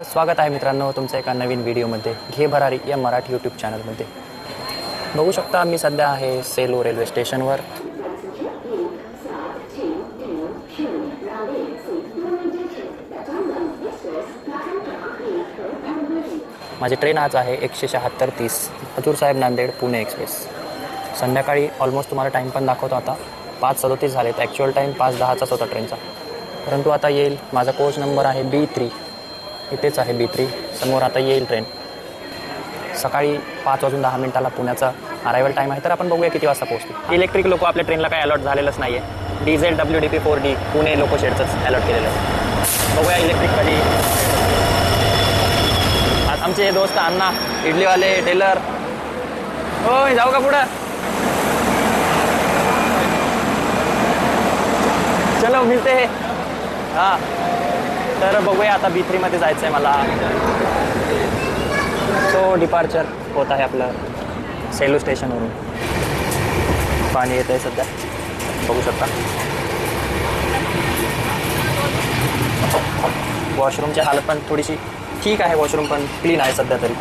स्वागत आहे मित्रांनो तुमच्या एका नवीन व्हिडिओमध्ये. घे भरारी या मराठी यूट्यूब चॅनलमध्ये बघू शकता मी सध्या आहे सेलू रेल्वे स्टेशनवर. माझी ट्रेन आज आहे एकशे शहात्तर तीस. हजूर साहेब नांदेड पुणे एक्सप्रेस. संध्याकाळी ऑलमोस्ट तुम्हाला टाईम पण दाखवतो आता. पाच सदोतीस झाले तर ॲक्च्युअल टाईम पाच दहाचाच होता ट्रेनचा परंतु आता येईल. माझा कोच नंबर आहे बी थ्री इथेच आहे बी थ्री समोर आता येईल ट्रेन सकाळी पाच वाजून दहा मिनिटाला पुण्याचा अरायवल टाईम आहे. तर आपण बघूया किती वाजता पोहोचतो इलेक्ट्रिक लोक आपल्या ट्रेनला काही अलॉट झालेलंच नाही आहे diesel W D P four D Pune loco शेडचंच allot केलेलं आहे. बघूया इलेक्ट्रिक कधी आज आमचे दोस्त अण्णा इडलीवाले टेलर हो जाऊ का पुढं? चलो मिळते. हां. तर बघूया आता बी थ्रीमध्ये जायचं आहे मला. तो डिपार्चर होत आहे आपलं सेलू स्टेशनवरून पाणी येत आहे सध्या. बघू शकता. वॉशरूमची हालत पण थोडीशी ठीक आहे वॉशरूम पण क्लीन आहे सध्या तरी.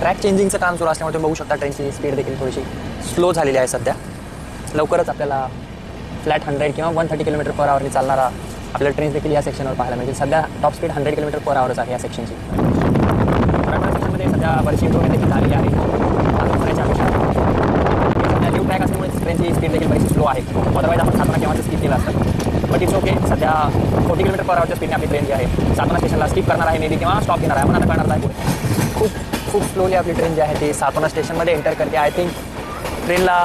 ट्रॅक चेंजिंगचं काम सुरू असल्यामुळे तुम्ही बघू शकता ट्रेनची स्पीड देखील थोडीशी. स्लो झालेली आहे सध्या. लवकरच आपल्याला फ्लॅट हंड्रेड किंवा वन थर्टी किलोमीटर पर आवरने चालणारा आपल्याला ट्रेन देखील या सेक्शनवर पाहायला मिळतील. सध्या top speed hundred kilometre per आवरच आहे या सेक्शनची सेक्शनमध्ये सध्या बरीचशी इम्प्रुव्हमेंट देखील झालेली आहे. सध्या न्यू ट्रॅक असल्यामुळे ट्रेनची स्पीड देखील बरीचशी स्लो आहे. अदरवाईज आपण सातारा केव्हाच स्किप केलं असतं. बट इट्स ओके सध्या फोर्टी किलोमीटर पर आवरच्या स्पीडने आपली ट्रेन जी आहे सातारा स्टेशनला स्किप करणार आहे मेबी किंवा स्टॉप घेणार आहे. म्हणून करणार आहे खूप खूप स्लोली आपली ट्रेन जी आहे ती सातारा स्टेशनमध्ये एंटर करते. आय थिंक ट्रेनला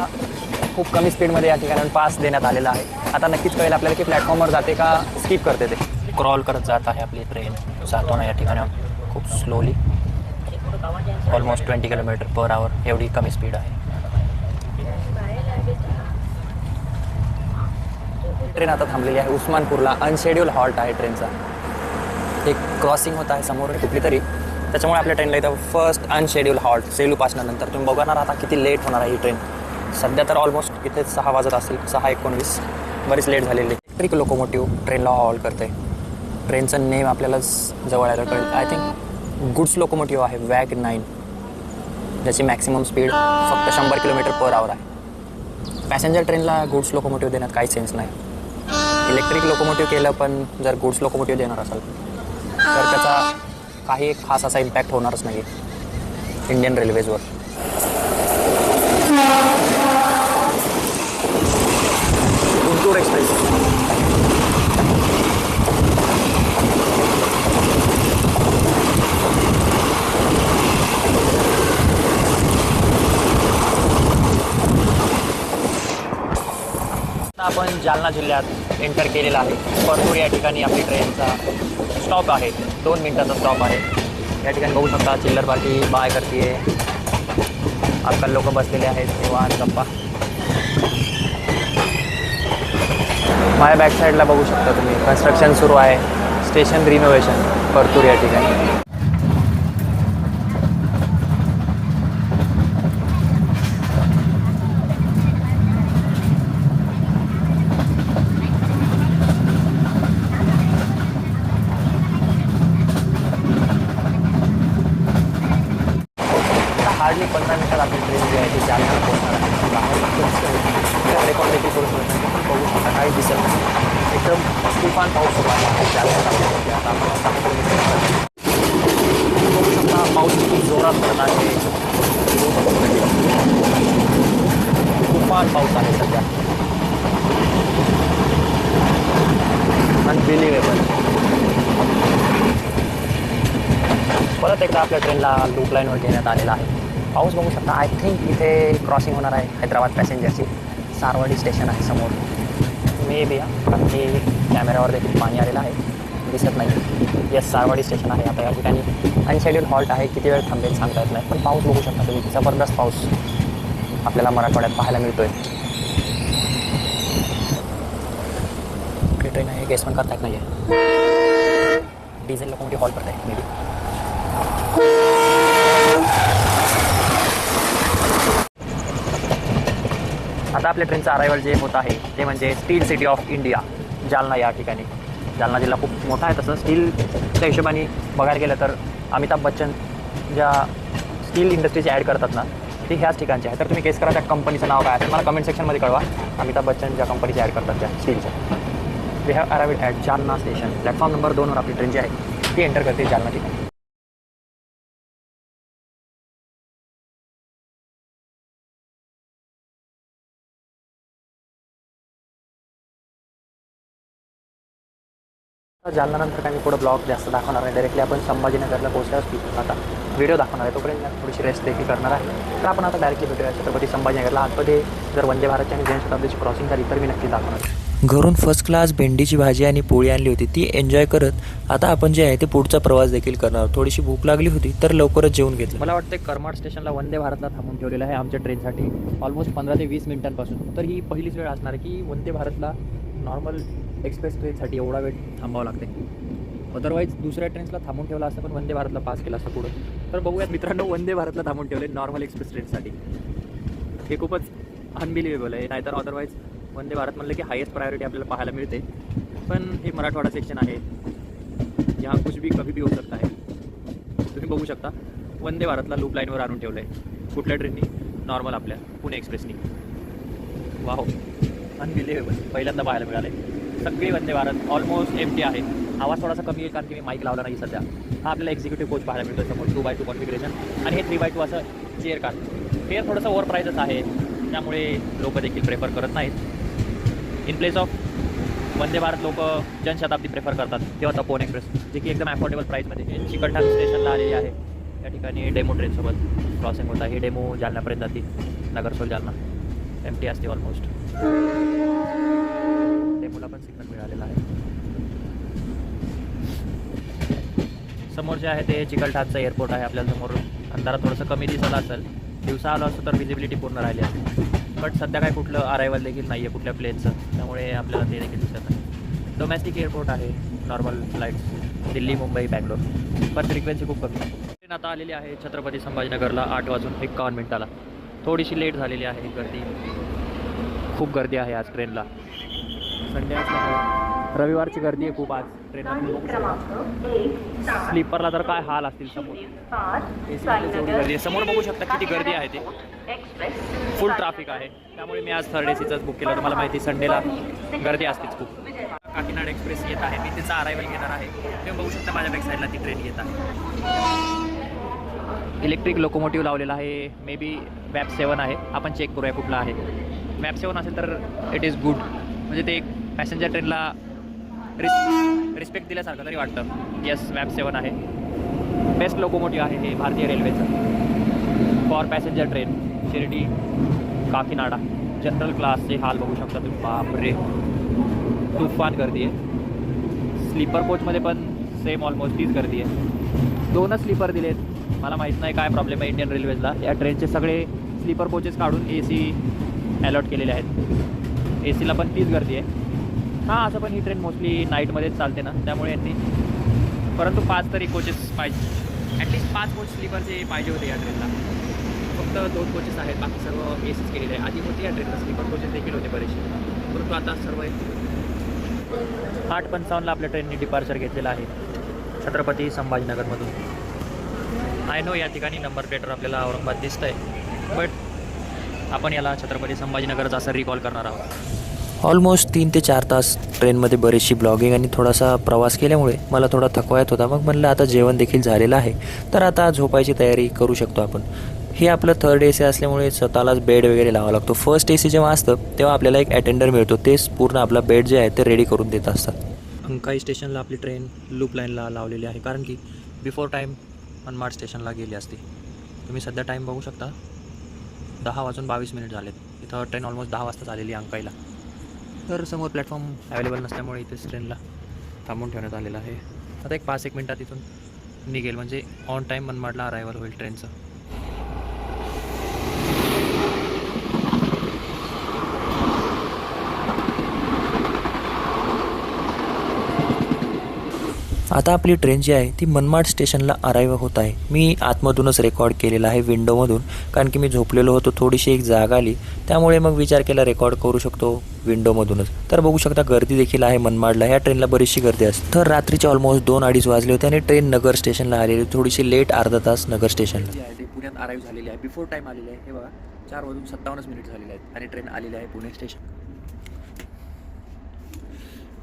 खूप कमी स्पीडमध्ये या ठिकाणी पास देण्यात आलेला आहे. आता नक्कीच कळेल आपल्याला की प्लॅटफॉर्मवर जाते का स्किप करते ते. क्रॉल करत जात आहे आपली ट्रेन सातोना या ठिकाणी खूप slowly almost twenty kilometre per hour एवढी कमी स्पीड आहे. ट्रेन आता थांबलेली आहे. उस्मानपूरला अनशेड्यूल हॉल्ट आहे ट्रेनचा एक क्रॉसिंग होत आहे समोर कुठली तरी त्याच्यामुळे आपल्या ट्रेनला इथं फर्स्ट अनशेड्यूल हॉल्ट सेलूपासनं नंतर. तुम्ही बघणार आता किती लेट होणार आहे ही ट्रेन सध्या तर ऑलमोस्ट इथे सहा वाजत असेल सहा एकोणवीस. बरीच लेट झालेली इलेक्ट्रिक लोकोमोटिव्ह ट्रेनला हॉल करते ट्रेनचं नेम आपल्याला जवळ आलं कळेल. आय थिंक गुड्स लोकोमोटिव्ह आहे वॅग नाईन ज्याची मॅक्सिमम स्पीड फक्त शंभर किलोमीटर पर आवर आहे. पॅसेंजर ट्रेनला गुड्स लोकोमोटिव्ह देण्यात काही सेन्स नाही. इलेक्ट्रिक लोकोमोटिव्ह केलं पण जर गुड्स लोकोमोटिव्ह देणार असाल तर त्याचा काही खास असा इम्पॅक्ट होणारच नाही इंडियन रेल्वेजवर गुंटूर एक्सप्रेस आपण जालना जिल्ह्यात एंटर केलेला आहे. परतूर या ठिकाणी आपली ट्रेनचा स्टॉप आहे. दोन मिनिटाचा स्टॉप आहे. या ठिकाणी बघू शकता चिल्लर पार्टी, बाय करते आजकाल लोक बसलेले आहेत. निवांत गप्पा. माझ्या बॅक साईडला बघू शकता तुम्ही. कन्स्ट्रक्शन सुरू आहे. स्टेशन रिनोव्हेशन परतूर या ठिकाणी आता हार्डली पंधरा मिनिटात आपली ट्रेन जी आहे ती जालन्याला पोहोचणार आहे रेकॉर्ड देखील करू शकतो पण बघू शकता काही दिसत एकदम तुफान पाऊस. आता किती जोरात पडत आहे तुफान पाऊस आहे सध्या अनबिलिव्हेबल परत एकदा आपल्या ट्रेनला लूप लाईनवर घेण्यात आलेला आहे पाऊस बघू शकता आय थिंक इथे क्रॉसिंग होणार आहे हैदराबाद पॅसेंजरची सारवाडी स्टेशन आहे समोर मे बी कारण की कॅमेऱ्यावर देखील पाणी आलेलं आहे. दिसत नाही येस सारवाडी स्टेशन आहे आता या ठिकाणी. अनशेड्यूल हॉल्ट आहे. किती वेळ थांबेल सांगता येत नाही. पण पाऊस बघू शकता तुम्ही. जबरदस्त पाऊस आपल्याला मराठवाड्यात पाहायला मिळतो आहे ट्रेन आहे. गेस पण करता येत नाही आहे डिझेल लोकोमोटिव्ह हॉल करत आहे मे बी आता आपल्या ट्रेनचं अरायवल जे होत आहे ते म्हणजे steel city of India Jalna या ठिकाणी. जालना जिल्हा खूप मोठा आहे तसं. स्टीलच्या हिशोबाने बघायला गेलं तर अमिताभ बच्चन ज्या स्टील इंडस्ट्रीचे ॲड करतात ना ते ह्याच ठिकाणचे आहे तर तुम्ही केस करा त्या कंपनीचं नाव काय असेल. मला कमेंट सेक्शनमध्ये कळवा. अमिताभ बच्चन ज्या कंपनीचे ॲड करतात त्या स्टीलच्या we have arrived at Jalna station platform number दोनवर आपली ट्रेन जी आहे ती एंटर करते जालना ठिकाणी. जालनानंतर काही पुढं ब्लॉग जास्त दाखवणार नाही. डायरेक्टली आपण संभाजीनगरला पोहोचल्यावर तिथून आता व्हिडिओ दाखवणार आहे तोपर्यंत थोडीशी रेस्ट देखील करणार आहे. तर आपण आता डायरेक्टली भेटूया. छत्रपती संभाजीनगरला. आतमध्ये जर वंदे भारतची आणि जनशताब्दीची क्रॉसिंग झाली तर मी नक्की दाखवणार. घरून फर्स्ट क्लास भेंडीची भाजी आणि पोळी आणली होती. ती एन्जॉय करत आता आपण जे आहे ते पुढचा प्रवास देखील करणार. थोडीशी भूक लागली होती तर लवकरच जेवून घेतलं. मला वाटतं करमाड स्टेशनला वंदे भारतला थांबून ठेवलेलं आहे आमच्या ट्रेनसाठी ऑलमोस्ट पंधरा ते वीस मिनिटांपासून. तर ही पहिलीच वेळ असणार की वंदे भारतला नॉर्मल एक्सप्रेस ट्रेनसाठी एवढा वेळ थांबावं लागते. अदरवाईज दुसऱ्या ट्रेन्सला थांबून ठेवला असतं पण वंदे भारतला पास केला असं पुढं. तर बघूयात मित्रांनो वंदे भारतला थांबून ठेवले नॉर्मल एक्सप्रेस ट्रेनसाठी हे खूपच अनबिलिव्हेबल आहे. नाहीतर अदरवाईज वंदे भारत म्हणलं की हायेस्ट प्रायोरिटी आपल्याला पाहायला मिळते. पण हे मराठवाडा सेक्शन आहे. यहाँ कुछ भी कभी भी हो सकता है. तुम्ही बघू शकता वंदे भारतला लूप लाईनवर आणून ठेवलं आहे कुठल्या ट्रेननी नॉर्मल आपल्या पुणे एक्सप्रेसनी वाहो अनबिलिव्हेबल पहिल्यांदा पाहायला मिळालं आहे सगळी Vande Bharat almost M T आहे. आवाज थोडासा कमी आहे कारण की मी माईक लावला नाही सध्या. हा आपल्याला एक्झिक्युटिव्ह कोच पाहायला मिळतो समोर टू बाय टू कॉन्फिग्रेशन आणि हे थ्री बाय टू असं चेअर कार फेअर थोडंसं ओव्हर प्राईजच आहे. त्यामुळे लोक देखील प्रेफर करत नाहीत. In place of Vande Bharat लोक जनशताब्दी प्रेफर करतात तेव्हा तपोन एक्सप्रेस जे की एकदम अफोर्डेबल प्राईजमध्ये हे चिकलठाण स्टेशनला आलेली आहे. त्या ठिकाणी डेमो ट्रेनसोबत क्रॉसिंग होता हे डेमो जालन्यापर्यंत जाते नगरसोल जालना. एम टी असते ऑलमोस्ट डेमोला पण सिग्नल मिळालेला आहे. समोर जे आहे ते चिकलठाणचं एअरपोर्ट आहे आपल्याला समोर. अंधारात थोडंसं कमी दिसत असेल. दिवसा आलो असतो तर विजिबिलिटी पूर्ण राहिली असते. बट सध्या काय कुठलं अरायवल देखील नाही आहे कुठल्या प्लेनचं त्यामुळे आपल्याला ते देखील दिसत नाही. डोमॅस्टिक एअरपोर्ट आहे. Normal flights Delhi Mumbai Bangalore. पण फ्रिक्वेन्सी खूप कमी. ट्रेन आता आलेली आहे छत्रपती संभाजीनगरला आठ वाजून एकावन्न मिनिटाला. थोडीशी लेट झालेली आहे गर्दी. खूप गर्दी आहे आज ट्रेनला संडे असल्यामुळे रविवारची गर्दी आहे खूप आज. ट्रेनला स्लीपरला तर काय हाल असतील समोर? गर्दी आहे. समोर बघू शकता किती गर्दी आहे ते. फुल ट्रॅफिक आहे. त्यामुळे मी आज थर्ड एसीचंच बुक केलं. मला माहिती संडेला गर्दी असतेच खूप. काकीनाड एक्सप्रेस येत आहे. मी तिचा अरायवल घेणार आहे. तुम्ही बघू शकता माझ्या बॅक साईडला ती ट्रेन येत आहे. इलेक्ट्रिक लोकोमोटिव्ह लावलेला आहे. मे बी मॅप सेवन आहे. आपण चेक करूया कुठला आहे. मॅप सेवन असेल तर इट इज गुड म्हणजे ते एक पॅसेंजर ट्रेनला रिस् रिस्पेक्ट दिल्यासारखं तरी वाटतं. येस मॅप सेवन आहे. बेस्ट लोकोमोटिव्ह आहे हे भारतीय रेल्वेचं for passenger train Shirdi Kakinada general क्लासचे हाल बघू शकता तुम्ही. बापरे. तुफान गर्दी आहे. स्लीपर कोचमध्ये पण सेम ऑलमोस्ट तीच गर्दी आहे. दोनच स्लीपर दिलेत. मला माहीत नाही काय प्रॉब्लेम आहे इंडियन रेल्वेजला या ट्रेनचे सगळे स्लीपर कोचेस काढून ए सी अलॉट केलेले आहेत. ए सीला पण तीच गर्दी आहे. हां असं पण ही ट्रेन मोस्टली नाईटमध्येच चालते ना त्यामुळे यांनी परंतु पाच तरी कोचेस पाहिजे. ॲटलिस्ट पाच कोच स्लीपरचे पाहिजे होते या ट्रेनला फक्त दोन कोचेस आहेत बाकी सर्व ए सीच केलेले आहे आधी होते या ट्रेनला स्लीपर कोचेस देखील होते बरेचसे. परंतु आता सर्व आठ पंचावन्नला आपल्या ट्रेनने डिपार्चर घेतलेला आहे. छत्रपती संभाजीनगरमधून. आय नो या ठिकाणी नंबर प्लेटवर आपल्याला औरंगाबाद दिसत आहे बट आपण याला छत्रपती संभाजीनगरचा असं रिकॉल करणार आहोत. ऑलमोस्ट तीन ते चार तास ट्रेनमध्ये बरीचशी ब्लॉगिंग आणि थोडासा प्रवास केल्यामुळे मला थोडा थकवा येत होता. मग म्हणलं आता जेवण देखील झालेलं आहे. तर आता झोपायची तयारी करू शकतो आपण. हे आपलं थर्ड ए सी असल्यामुळे स्वतःलाच बेड वगैरे लावा लागतो. फर्स्ट ए सी जेव्हा असतं तेव्हा आपल्याला एक अटेंडर मिळतो. तेच पूर्ण आपला बेड जे आहे ते रेडी करून देत असतात. अंकाई स्टेशनला आपली ट्रेन लूप लाईनला लावलेली आहे. कारण की बिफोर टाईम मनमाड स्टेशनला गेली असते. तुम्ही सध्या टाईम बघू शकता. दहा वाजून बावीस मिनिट झालेत. इथं ट्रेन ऑलमोस्ट दहा वाजता झालेली आहे अंकाईला. तर समोर प्लॅटफॉर्म अवेलेबल नसल्यामुळे इथेच ट्रेनला थांबून ठेवण्यात आलेलं आहे. आता एक पाच एक मिनटात इथून निघेल. म्हणजे ऑन टाईम मनमाडला अरायवल होईल ट्रेनचं आता आपली ट्रेन जी आहे ती मनमाड स्टेशनला अराईव्ह होत आहे. मी आतमधूनच रेकॉर्ड केलेला आहे विंडोमधून कारण की मी झोपलेलो होतो थोडीशी एक जाग आली. त्यामुळे मग विचार केला रेकॉर्ड करू शकतो विंडोमधूनच तर बघू शकता गर्दी देखील आहे मनमाडला. ह्या ट्रेनला बरीचशी गर्दी असते तर रात्रीचे ऑलमोस्ट दोन अडीच वाजले होते आणि ट्रेन नगर स्टेशनला आलेली. थोडीशी लेट अर्धा तास नगर स्टेशनला आहे पुण्यात अराईव्ह झालेली आहे. बिफोर टाईम आलेली आहे हे बघा चार वाजून सत्तावन्नच मिनिट झालेले आहेत आणि ट्रेन आलेली आहे पुणे स्टेशन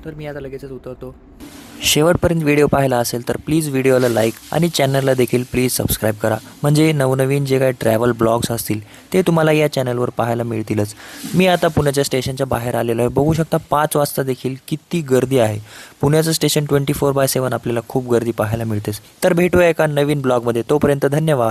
तर मी आता लगेचच उतरतो. शेवटपर्यंत व्हिडिओ पाहिला असेल तर प्लीज व्हिडिओला लाईक आणि चॅनलला देखील प्लीज सबस्क्राईब करा. म्हणजे नवनवीन जे काही ट्रॅव्हल ब्लॉग्स असतील ते तुम्हाला या चॅनलवर पाहायला मिळतीलच. मी आता पुण्याच्या स्टेशनच्या बाहेर आलेलो आहे. बघू शकता पाच वाजता देखील किती गर्दी आहे. पुण्याचं station twenty four by seven आपल्याला खूप गर्दी पाहायला मिळतेच. तर भेटूया एका नवीन ब्लॉगमध्ये तोपर्यंत धन्यवाद.